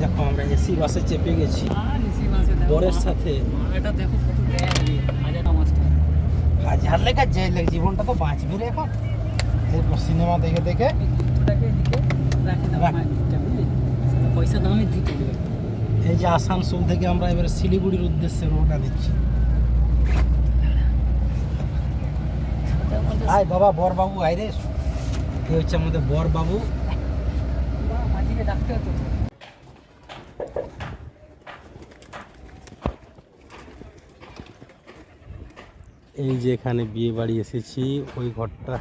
দেখো আমরা এসি বাসে চেপে গেছি। বরের সাথে। এটা দেখো হাজার লেখা যে জীবনটা তো বাঁচবে রে এখন। এই সিনেমা দেখে দেখে। পয়সা দামে দিতে হবে। এই যে আসানসোল থেকে আমরা এবারে শিলিগুড়ির উদ্দেশ্যে রওনা দিচ্ছি। আয় বাবা বর বাবু আয় রে। এই হচ্ছে আমাদের বর বাবু মাঝিকে ডাকতে হতো। এই যে এখানে বিয়ে বাড়ি এসেছি ওই ঘরটা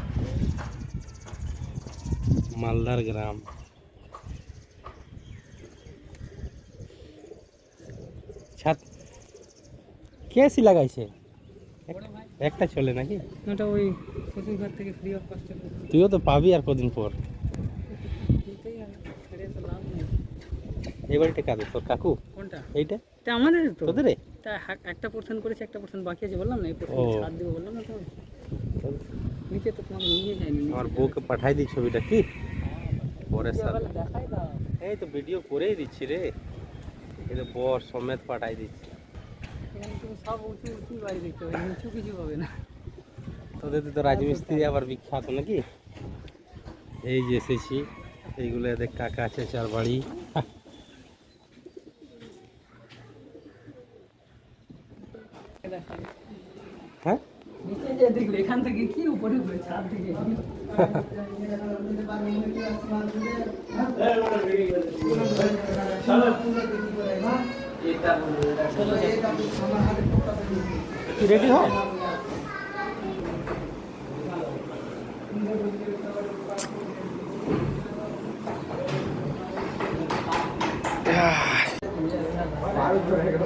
মালদার গ্রাম। ছাদ কে এসি লাগাইছে? একটা চলে নাকি? ওটা ওই শ্বশুর ঘর থেকে ফ্রি অফ কস্ট তুইও তো পাবি আর কদিন পর। এই বাড়িটা কাদের? তোর কাকু? কোনটা? এইটা? আমাদের তোদের তা একটা পোর্শন করেছি একটা পোর্শন বাকি আছে বললাম না এই পোর্শন ছাড় দেবো বললাম না তোমাকে নিচে তো তোমাকে নিয়ে যায়নি আমার বউকে পাঠাই দিই ছবিটা কি? সাথে বেলা দেখাই দাও। এই তো ভিডিও করেই দিচ্ছি রে। এই তো বর সমেত পাঠাই দিচ্ছি। এখানে তুমি সব উঁচু উঁচু বাড়ি দেখতে পাবে নিচু কিছু হবে না। তোদের তো রাজমিস্ত্রি আবার বিখ্যাত নাকি? এই যে এসেছি এইগুলো এদের কাকা আছে চার বাড়ি নিচে যে দেখবে এখান থেকে কি উপরে ঘুরে ছাদ থেকে রেডি হ? ক্লাস করবে একটা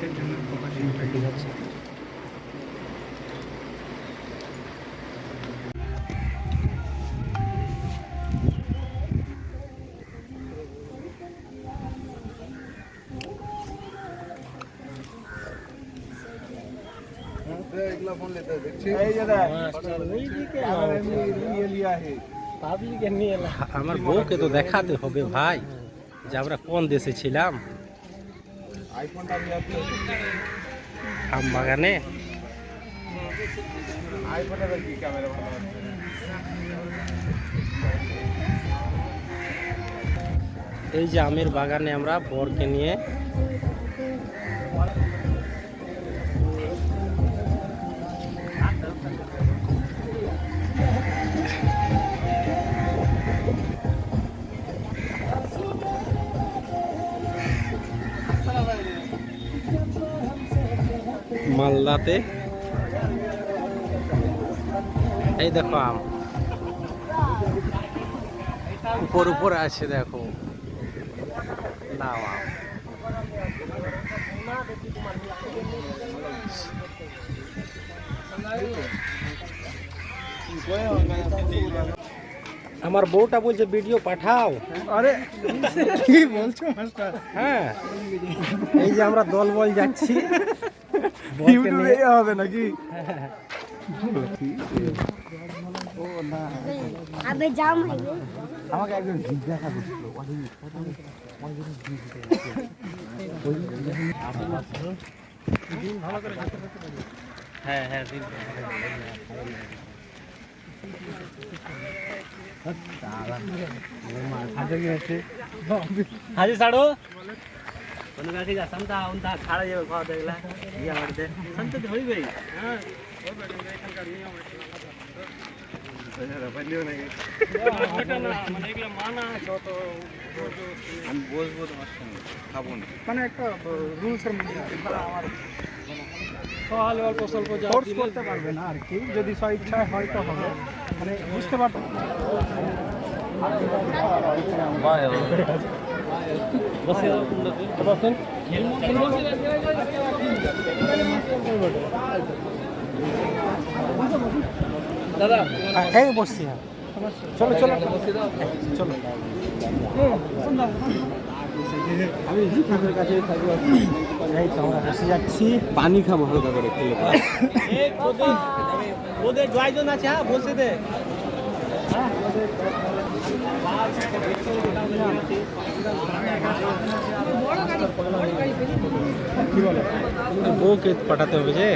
জন্য আমার বউকে তো দেখাতে হবে ভাই যে আমরা কোন দেশে ছিলাম। আম বাগানে? এই যে আমের বাগানে আমরা বরকে নিয়ে মালদাতে এই দেখো আম। উপর উপর আছে দেখো। না আম। আমার বউটা বলছে ভিডিও পাঠাও। আরে। কি বলছো মাস্টার? হ্যাঁ। এই যে আমরা দল বল যাচ্ছি। ইউটিউবে ইয়ে হবে নাকি? আমাকে একজন দেখা করছিল হ্যাঁ হ্যাঁ ছাড়ো কোনো গাছি যা সন্তা উন্তা খাড়া যাবে খাওয়া দেখলা ইয়া মারতে সন্ত তো হইবে হ্যাঁ আমি বসবো তোমার সঙ্গে খাব না মানে একটা রুলসের মধ্যে আছে। আমার তাহলে অল্প স্বল্প যা ফোর্স করতে পারবে না আর কি যদি স্ব ইচ্ছায় হয়তো হবে মানে বুঝতে পারতো দাদা এই বসছি হ্যাঁ। চলো চলো। চলো। বসে যাচ্ছি। পানি খাব হালকা করে খেলে ওদের জয়জন আছে হ্যাঁ বসে দে। বউকে পাঠাতে হবে যে?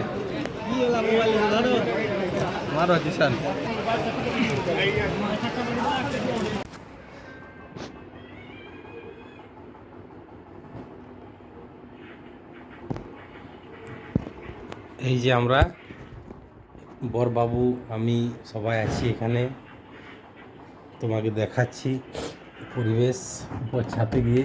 মারো জিসান। এই যে আমরা বরবাবু আমি সবাই আছি এখানে। তোমাকে দেখাচ্ছি পরিবেশ উপর ছাতে গিয়ে।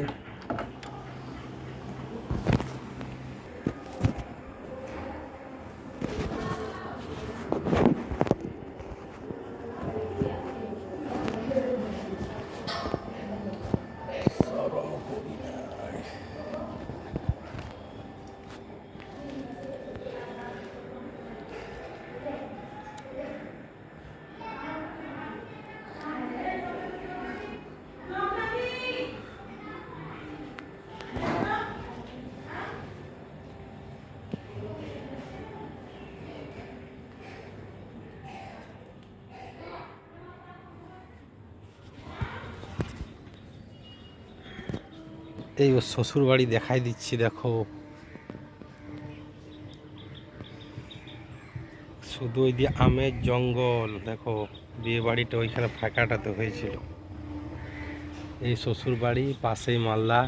এই ওর শ্বশুর বাড়ি দেখাই দিচ্ছি, দেখো। শুধু ওই দিয়ে আমের জঙ্গল, দেখো বিয়ে বাড়িটা ওইখানে ফাঁকাটাতে হয়েছিল। এই শ্বশুর বাড়ি পাশেই মালদা।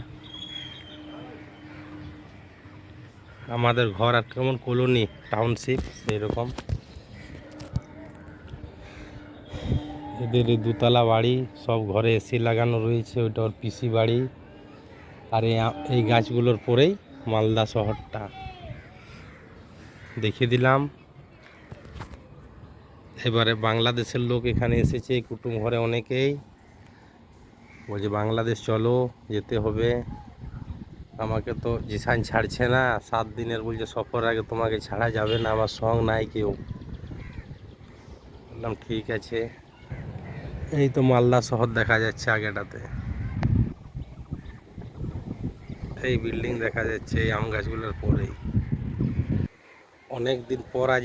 আমাদের ঘর আর কেমন কলোনি, টাউনশিপ সেই রকম এদের এই দুতলা বাড়ি, সব ঘরে এসি লাগানো রয়েছে, ওইটা ওর পিসি বাড়ি। আর এই গাছগুলোর পরেই মালদা শহরটা। দেখে দিলাম। এবারে বাংলাদেশের লোক এখানে এসেছে কুটুম ঘরে অনেকেই। বলছে, বাংলাদেশ চলো, যেতে হবে। আমাকে তো জিসান ছাড়ছে না। সাত দিনের বলছে সফর আগে তোমাকে ছাড়া যাবে না। আমার সঙ্গ নাই কেউ। বললাম, ঠিক আছে। এই তো মালদা শহর দেখা যাচ্ছে আগেটাতে। এই বিল্ডিং দেখা যাচ্ছে এই আম গাছগুলোর পরেই। অনেক দিন পর আজ